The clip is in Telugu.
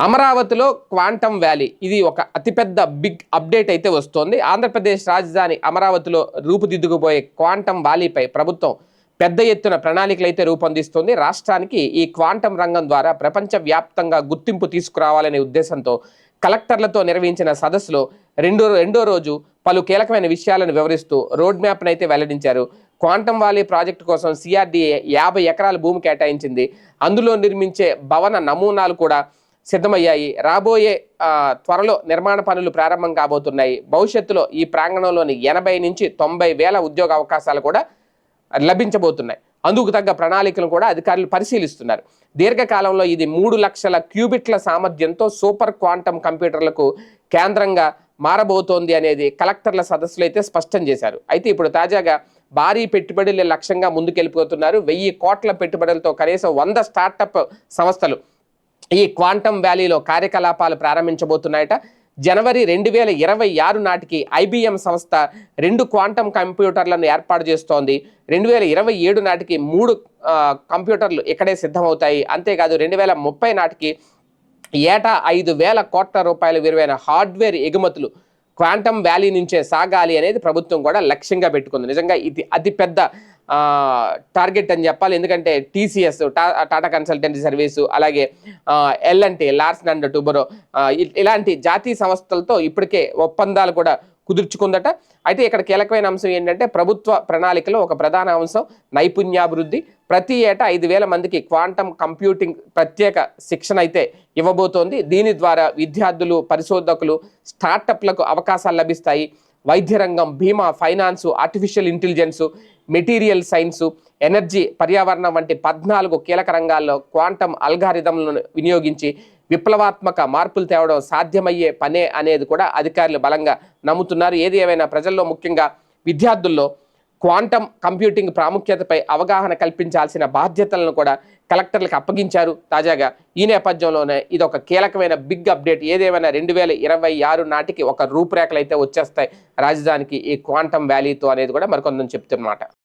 అమరావతిలో క్వాంటమ్ వ్యాలీ. ఇది ఒక అతిపెద్ద బిగ్ అప్డేట్ అయితే వస్తోంది. ఆంధ్రప్రదేశ్ రాజధాని అమరావతిలో రూపుదిద్దుకుపోయే క్వాంటమ్ వ్యాలీపై ప్రభుత్వం పెద్ద ఎత్తున ప్రణాళికలు అయితే రూపొందిస్తోంది. రాష్ట్రానికి ఈ క్వాంటమ్ రంగం ద్వారా ప్రపంచవ్యాప్తంగా గుర్తింపు తీసుకురావాలనే ఉద్దేశంతో కలెక్టర్లతో నిర్వహించిన సదస్సులో రెండో రెండో రోజు పలు కీలకమైన విషయాలను వివరిస్తూ రోడ్ మ్యాప్ను అయితే వెల్లడించారు. క్వాంటమ్ వ్యాలీ ప్రాజెక్టు కోసం సిఆర్డీఏ యాభై ఎకరాల భూమి కేటాయించింది. అందులో నిర్మించే భవన నమూనాలు కూడా సిద్ధమయ్యాయి. రాబోయే త్వరలో నిర్మాణ పనులు ప్రారంభం కాబోతున్నాయి. భవిష్యత్తులో ఈ ప్రాంగణంలోని ఎనభై నుంచి తొంభై వేల ఉద్యోగ అవకాశాలు కూడా లభించబోతున్నాయి. అందుకు తగ్గ ప్రణాళికలను కూడా అధికారులు పరిశీలిస్తున్నారు. దీర్ఘకాలంలో ఇది మూడు లక్షల క్యూబిట్ల సామర్థ్యంతో సూపర్ క్వాంటమ్ కంప్యూటర్లకు కేంద్రంగా మారబోతోంది అనేది కలెక్టర్ల సదస్సులో అయితే స్పష్టం చేశారు. అయితే ఇప్పుడు తాజాగా భారీ పెట్టుబడుల లక్ష్యంగా ముందుకెళ్ళిపోతున్నారు. వెయ్యి కోట్ల పెట్టుబడులతో కనీసం వంద స్టార్టప్ సంస్థలు ఈ క్వాంటమ్ వ్యాలీలో కార్యకలాపాలు ప్రారంభించబోతున్నాయట. జనవరి రెండు వేల ఇరవై ఆరు నాటికి ఐబిఎం సంస్థ రెండు క్వాంటమ్ కంప్యూటర్లను ఏర్పాటు చేస్తోంది. రెండు వేల ఇరవై ఏడు నాటికి మూడు కంప్యూటర్లు ఇక్కడే సిద్ధమవుతాయి. అంతేకాదు రెండు వేల ముప్పై నాటికి ఏటా ఐదు వేల కోట్ల రూపాయల విలువైన హార్డ్వేర్ ఎగుమతులు క్వాంటమ్ వ్యాలీ నుంచే సాగాలి అనేది ప్రభుత్వం కూడా లక్ష్యంగా పెట్టుకుంది. నిజంగా ఇది అతిపెద్ద టార్గెట్ అని చెప్పాలి. ఎందుకంటే టీసీఎస్ టాటా కన్సల్టెన్సీ సర్వీసు అలాగే L N T Larsen and Toubro ఇలాంటి జాతీయ సంస్థలతో ఇప్పటికే ఒప్పందాలు కూడా కుదుర్చుకుందట. అయితే ఇక్కడ కీలకమైన అంశం ఏంటంటే ప్రభుత్వ ప్రణాళికలో ఒక ప్రధాన అంశం నైపుణ్యాభివృద్ధి. ప్రతి ఏటా ఐదు వేల మందికి క్వాంటమ్ కంప్యూటింగ్ ప్రత్యేక శిక్షణ అయితే ఇవ్వబోతోంది. దీని ద్వారా విద్యార్థులు పరిశోధకులు స్టార్టప్లకు అవకాశాలు లభిస్తాయి. వైద్య రంగం బీమా finance artificial intelligence material science energy పర్యావరణం వంటి పద్నాలుగు కీలక రంగాల్లో క్వాంటమ్ అల్గారిథంలను వినియోగించి విప్లవాత్మక మార్పులు తేవడం సాధ్యమయ్యే పనే అనేది కూడా అధికారులు బలంగా నమ్ముతున్నారు. ఏది ఏమైనా ప్రజల్లో ముఖ్యంగా విద్యార్థుల్లో క్వాంటమ్ కంప్యూటింగ్ ప్రాముఖ్యతపై అవగాహన కల్పించాల్సిన బాధ్యతలను కూడా కలెక్టర్లకు అప్పగించారు. తాజాగా ఈ నేపథ్యంలోనే ఇది ఒక కీలకమైన బిగ్ అప్డేట్. ఏదేమైనా రెండు వేల ఇరవై ఆరు నాటికి ఒక రూపురేఖలు అయితే వచ్చేస్తాయి. రాజధానికి ఈ క్వాంటమ్ వ్యాలీతో అనేది కూడా మరికొందని చెప్తున్నమాట.